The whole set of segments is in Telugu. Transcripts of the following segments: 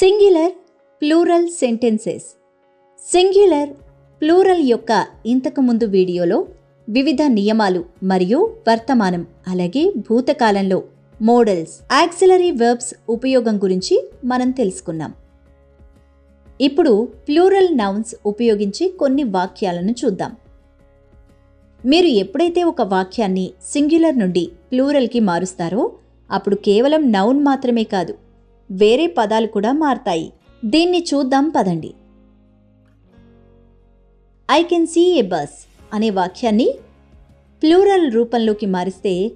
Singular plural sentences singular plural యొక్క ఇంతకుముందు వీడియోలో వివిధ నియమాలు మరియు వర్తమానం అలాగే భూతకాలంలో మోడల్స్ యాక్సిలరీ వర్బ్స్ ఉపయోగం గురించి మనం తెలుసుకున్నాం. ఇప్పుడు ప్లూరల్ నౌన్స్ ఉపయోగించి కొన్ని వాక్యాలను చూద్దాం. మీరు ఎప్పుడైతే ఒక వాక్యాన్ని సింగ్యులర్ నుండి ప్లూరల్కి మారుస్తారో అప్పుడు కేవలం నౌన్ మాత్రమే కాదు వేరే పదాలు కూడా మారతాయి. దీన్ని చూద్దాం పదండి. I can see a bus అనే వాక్యాన్ని ప్లూరల్ రూపంలోకి మారిస్తే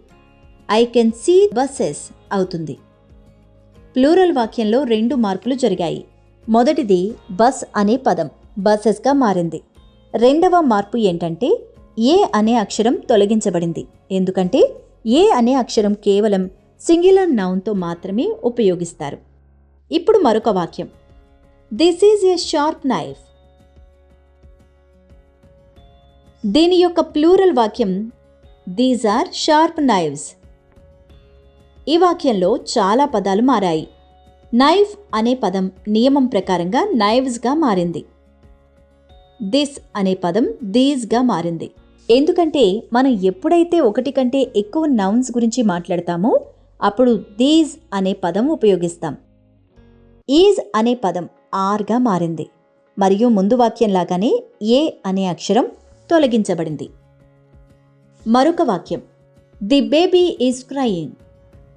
ఐ కెన్ సీ బస్సెస్ అవుతుంది. ప్లూరల్ వాక్యంలో రెండు మార్పులు జరిగాయి. మొదటిది బస్ అనే పదం బస్సెస్గా మారింది. రెండవ మార్పు ఏంటంటే ఏ అనే అక్షరం తొలగించబడింది. ఎందుకంటే ఏ అనే అక్షరం కేవలం సింగిలర్ నౌన్తో మాత్రమే ఉపయోగిస్తారు. ఇప్పుడు మరొక వాక్యం. This is a sharp knife దీని యొక్క ప్లూరల్ వాక్యం దీస్ ఆర్ షార్ప్ నైవ్స్ ఈ వాక్యంలో చాలా పదాలు మారాయి. నైఫ్ అనే పదం నియమం ప్రకారంగా నైవ్స్గా మారింది. దిస్ అనే పదం దీస్గా మారింది. ఎందుకంటే మనం ఎప్పుడైతే ఒకటి కంటే ఎక్కువ నౌన్స్ గురించి మాట్లాడతామో అప్పుడు దీజ్ అనే పదం ఉపయోగిస్తాం. ఈజ్ అనే పదం ఆర్గా మారింది. మరియు ముందు వాక్యంలాగానే ఏ అనే అక్షరం తొలగించబడింది. మరొక వాక్యం. ది బేబీ ఈజ్ క్రయింగ్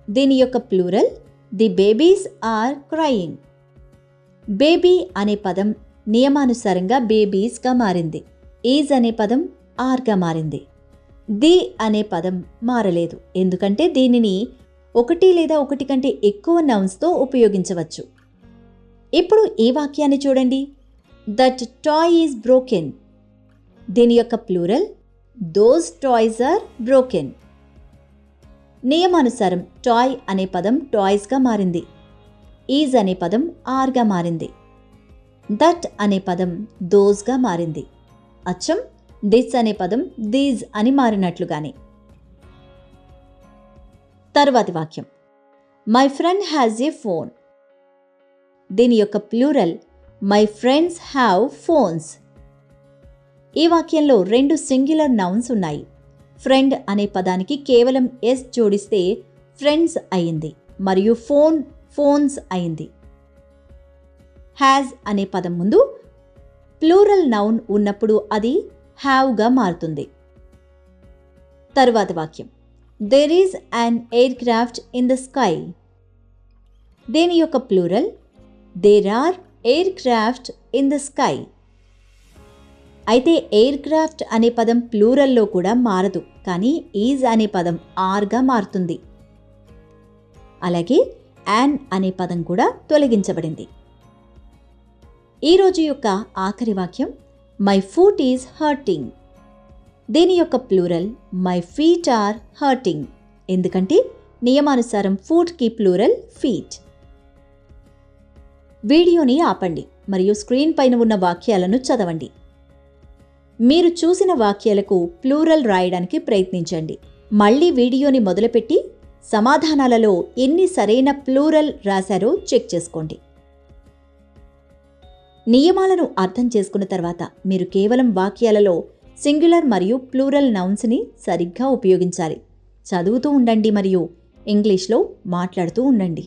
దీని యొక్క plural the babies are crying baby అనే పదం నియమానుసారంగా బేబీస్గా మారింది. ఈజ్ అనే పదం ఆర్గా మారింది. ది అనే పదం మారలేదు. ఎందుకంటే దీనిని ఒకటి లేదా ఒకటి కంటే ఎక్కువ నౌన్స్తో ఉపయోగించవచ్చు. ఇప్పుడు ఈ వాక్యాన్ని చూడండి. దట్ టాయ్ ఈజ్ బ్రోకెన్ దీని యొక్క plural those toys are broken నియమానుసారం toy అనే పదం టాయ్స్గా మారింది. ఈజ్ అనే పదం ఆర్గా మారింది. దట్ అనే పదం దోస్గా మారింది. అచ్చం దిస్ అనే పదం దీజ్ అని మారినట్లుగానే. తర్వాతి వాక్యం. My friend has a phone దీని యొక్క plural my friends have phones ఈ వాక్యంలో రెండు సింగులర్ నౌన్స్ ఉన్నాయి. ఫ్రెండ్ అనే పదానికి కేవలం ఎస్ జోడిస్తే ఫ్రెండ్స్ అయింది మరియు ఫోన్ ఫోన్స్ అయింది. హ్యాజ్ అనే పదం ముందు ప్లూరల్ నౌన్ ఉన్నప్పుడు అది హ్యావ్గా మారుతుంది. తరువాత వాక్యం. There is an aircraft in the sky దేని యొక్క plural? There are aircraft in the sky అయితే ఎయిర్ క్రాఫ్ట్ అనే పదం ప్లూరల్లో కూడా మారదు కానీ ఈజ్ అనే పదం ఆర్గా మారుతుంది. అలాగే యాన్ అనే పదం కూడా తొలగించబడింది. ఈరోజు యొక్క ఆఖరి వాక్యం మై ఫూట్ ఈజ్ హర్టింగ్ దీని యొక్క plural my feet are hurting ఎందుకంటే నియమానుసారం ఫూట్కి ప్లూరల్ ఫీట్ వీడియోని ఆపండి మరియు స్క్రీన్ పైన ఉన్న వాక్యాలను చదవండి. మీరు చూసిన వాక్యాలకు ప్లూరల్ రాయడానికి ప్రయత్నించండి. మళ్ళీ వీడియోని మొదలుపెట్టి సమాధానాలలో ఎన్ని సరైన ప్లూరల్ రాశారో చెక్ చేసుకోండి. నియమాలను అర్థం చేసుకున్న తర్వాత మీరు కేవలం వాక్యాలలో సింగులర్ మరియు ప్లూరల్ నౌన్స్ని సరిగ్గా ఉపయోగించాలి. చదువుతూ ఉండండి మరియు ఇంగ్లీష్లో మాట్లాడుతూ ఉండండి.